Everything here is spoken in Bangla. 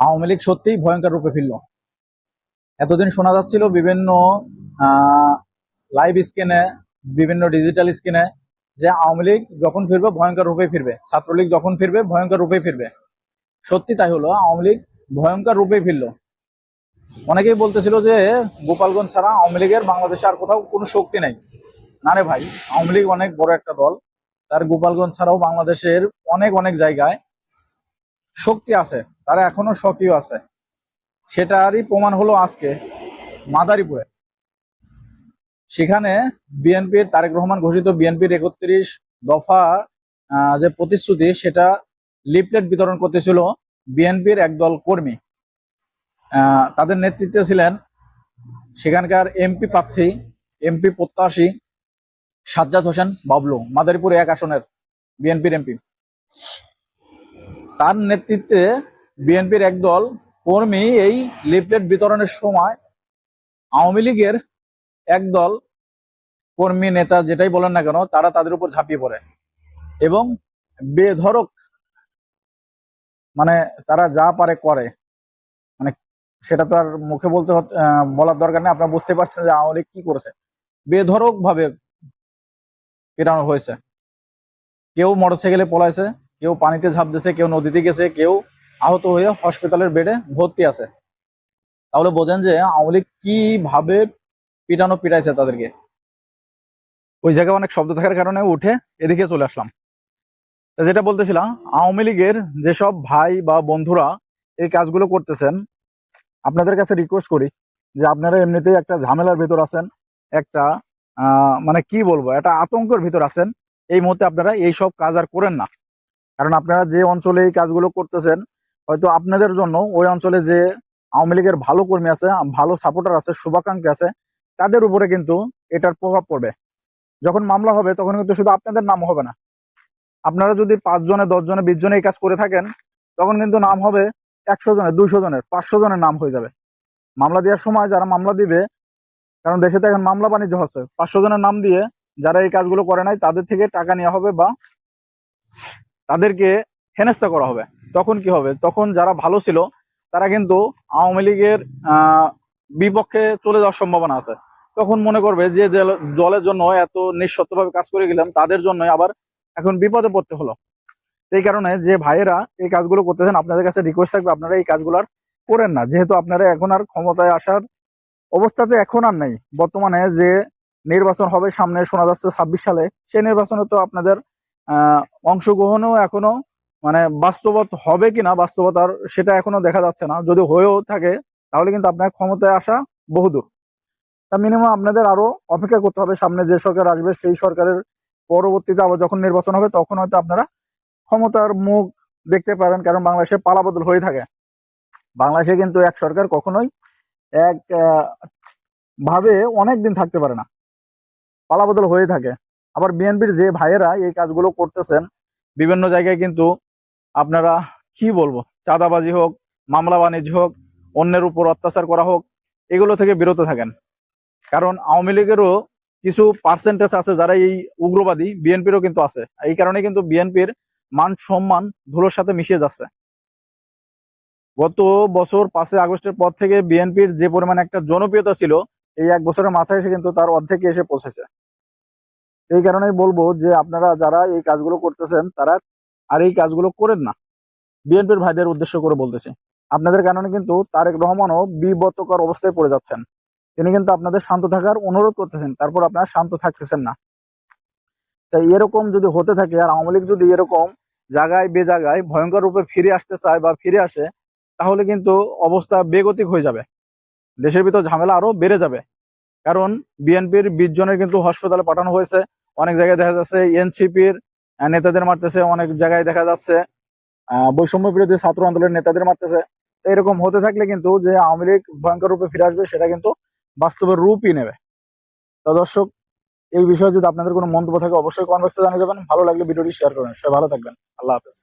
আওয়ামী লীগ সত্যিই ভয়ঙ্কর রূপে ফিরল। এতদিন শোনা যাচ্ছিল বিভিন্ন লাইভ স্ক্রিনে বিভিন্ন ডিজিটাল স্ক্রিনে যে আওয়ামী লীগ যখন ফিরবে ভয়ঙ্কর রূপে ফিরবে। ছাত্রলীগ যখন ফিরবে ভয়ঙ্কর রূপে ফিরবে। সত্যি তাই হলো, আওয়ামী লীগ ভয়ঙ্কর রূপে ফিরল। অনেকেই বলতেছিল যে গোপালগঞ্জ ছাড়া আওয়ামী লীগের বাংলাদেশে আর কোথাও কোনো শক্তি নাই। না রে ভাই, আওয়ামী লীগ অনেক বড় একটা দল। তার গোপালগঞ্জ ছাড়াও বাংলাদেশের অনেক অনেক জায়গায় শক্তি আছে, তারা এখনও সক্রিয় আছে। সেটারই প্রমাণ হলো আজকে মাদারীপুরে। সেখানে বিএনপির তারেক রহমান ঘোষিত বিএনপির একত্রিশ দফা যে প্রতিশ্রুতি, সেটা লিফলেট বিতরণ করতেছিল বিএনপির একদল কর্মী। তাদের নেতৃত্বে ছিলেন সেখানকার এমপি প্রার্থী, এমপি প্রত্যাশী সাজ্জাদ হোসেন বাবলু, মাদারীপুর এক আসনের বিএনপির এমপি। তার নেতৃত্বে বিএনপির একদল কর্মী এই লিফলেট বিতরণের সময় আওয়ামী লীগের একদল কর্মী নেতা যেটাই বলেন না কেন, তারা তাদের উপর ঝাঁপিয়ে পড়ে। এবং বেধরক মানে তারা যা পারে করে। মানে সেটা তো আর মুখে বলতে বলার দরকার নেই। আপনারা বুঝতে পারছেন যে আওয়ামী লীগ কি করেছে। বেধরক ভাবে পেটানো হয়েছে। কেউ মোটরসাইকেলে পলাইছে কেউ পানিতে ঝাঁপ দিয়েছে কেউ নদীতে গেছে, কেউ আহত হয়ে হসপিটালের বেডে ভর্তি আছে। তাহলে বোঝেন যে আওয়ামী লীগ কীভাবে পিটানো পিটাইছে তাদেরকে। ওই জায়গায় অনেক শব্দ থাকার কারণে উঠে এদিকে চলে আসলাম। যেটা বলতেছিলাম, আওয়ামী লীগের যেসব ভাই বা বন্ধুরা এই কাজগুলো করতেছেন, আপনাদের কাছে রিকোয়েস্ট করি যে আপনারা এমনিতেই একটা ঝামেলার ভিতর আছেন, একটা মানে কি বলব, একটা আতঙ্কের ভিতর আছেন, এই মুহূর্তে আপনারা এই সব কাজ আর করেন না। কারণ আপনারা যে অঞ্চলে এই কাজগুলো করতেছেন, হয়তো আপনাদের জন্য ওই অঞ্চলে যে আওয়ামী লীগের ভালো কর্মী আছে, ভালো সাপোর্টার আছে, শুভাকাঙ্ক্ষী আছে, তাদের উপরে কিন্তু এটার প্রভাব পড়বে। যখন মামলা হবে, তখন কিন্তু শুধু আপনাদের নাম হবে না। আপনারা যদি পাঁচ জনে, দশ জনে, বিশ জনে এই কাজ করে থাকেন, তখন কিন্তু নাম হবে একশো জনের, দুইশো জনের, পাঁচশো জনের নাম হয়ে যাবে। মামলা দেওয়ার সময় যারা মামলা দিবে, কারণ দেশে তো এখন মামলা বাণিজ্য হচ্ছে, পাঁচশো জনের নাম দিয়ে যারা এই কাজগুলো করে নাই, তাদের থেকে টাকা নেওয়া হবে বা তাদেরকে হেনস্থা করা হবে। তখন কি হবে? তখন যারা ভালো ছিল, তারা কিন্তু আওয়ামী লীগের বিপক্ষে চলে যাওয়ার সম্ভাবনা আছে। তখন মনে করবে যে দলের জন্য এত নিঃশর্তভাবে কাজ করে গেলাম, তাদের জন্য আবার এখন বিপদে পড়তে হলো। এই কারণে যে ভাইয়েরা এই কাজগুলো করতেছেন, আপনাদের কাছে রিকোয়েস্ট থাকবে, আপনারা এই কাজগুলো আর করেন না। যেহেতু আপনারা এখন আর ক্ষমতায় আসার অবস্থাতে এখন আর নেই। বর্তমানে যে নির্বাচন হবে সামনে, শোনা যাচ্ছে ছাব্বিশ সালে, সেই নির্বাচনে তো আপনাদের অংশগ্রহণও এখনও মানে বাস্তবত হবে কিনা বাস্তবতার সেটা এখনও দেখা যাচ্ছে না। যদি হয়েও থাকে, তাহলে কিন্তু আপনার ক্ষমতায় আসা বহুদূর তা মিনিমাম আপনাদের আরও অপেক্ষা করতে হবে, সামনে যে সরকার আসবে, সেই সরকারের পরবর্তীতে আবার যখন নির্বাচন হবে, তখন হয়তো আপনারা ক্ষমতার মুখ দেখতে পারেন, কারণ বাংলাদেশে পালাবদল হয়ে থাকে। বাংলাদেশে কিন্তু এক সরকার কখনোই এক ভাবে অনেক দিন থাকতে পারে না। পালাবদল হয়ে থাকে। আবার বিএনপির যে ভাইয়েরা এই কাজগুলো করতেছেন, বিভিন্ন জায়গায় কিন্তু আপনারা কি বলব, চাঁদাবাজি হোক, মামলা বাণিজ্য হোক, অন্যের উপর অত্যাচার করা হোক, এগুলো থেকে বিরত থাকেন। কারণ আওয়ামী লীগেরও কিছু পার্সেন্টেজ আছে যারা এই উগ্রবাদী বিএনপিরও কিন্তু আছে। এই কারণে কিন্তু বিএনপির মান সম্মান ধুলোর সাথে মিশিয়ে যাচ্ছে। গত বছর পাঁচই আগস্টের পর থেকে বিএনপির যে পরিমাণ একটা জনপ্রিয়তা ছিল, এই এক বছরের মাথায় এসে কিন্তু তার অর্ধেকে এসে পৌঁছেছে। এই কারণেই বলব যে আপনারা যারা এই কাজগুলো করতেছেন, তারা আর এই কাজগুলো করেন না। বিএনপির ভাইদের উদ্দেশ্য করে বলতেছি। আপনাদের কারণে কিন্তু তারেক রহমানও বিব্রতকর অবস্থায় পড়ে যাচ্ছেন। তিনি কিন্তু আপনাদের শান্ত থাকার অনুরোধ করতেছেন, তারপর আপনারা শান্ত থাকতেছেন না। তাই এরকম যদি হতে থাকে আর আওয়ামী লীগ যদি এরকম জায়গায় বে জায়গায় ভয়ঙ্কর রূপে ফিরে আসতে চায় বা ফিরে আসে, তাহলে কিন্তু অবস্থা বেগতিক হয়ে যাবে। দেশের ভিতর ঝামেলা আরও বেড়ে যাবে। কারণ বিএনপির বিশ জনের কিন্তু হাসপাতালে পাঠানো হয়েছে। অনেক জায়গায় দেখা যাচ্ছে এনসিপির নেতাদের মারতেছে, অনেক জায়গায় দেখা যাচ্ছে বৈষম্য বিরোধী ছাত্র আন্দোলনের নেতাদের মারতেছে। তো এরকম হতে থাকলে কিন্তু যে আওয়ামী লীগ ভয়ঙ্কর রূপে ফিরে আসবে, সেটা কিন্তু বাস্তবের রূপই নেবে। তো দর্শক, এই বিষয়ে যদি আপনাদের কোনো মন্তব্য থাকে, অবশ্যই কনভার্সে জানিয়ে যাবেন। ভালো লাগলে ভিডিওটি শেয়ার করবেন। সবাই ভালো থাকবেন। আল্লাহ হাফেজ।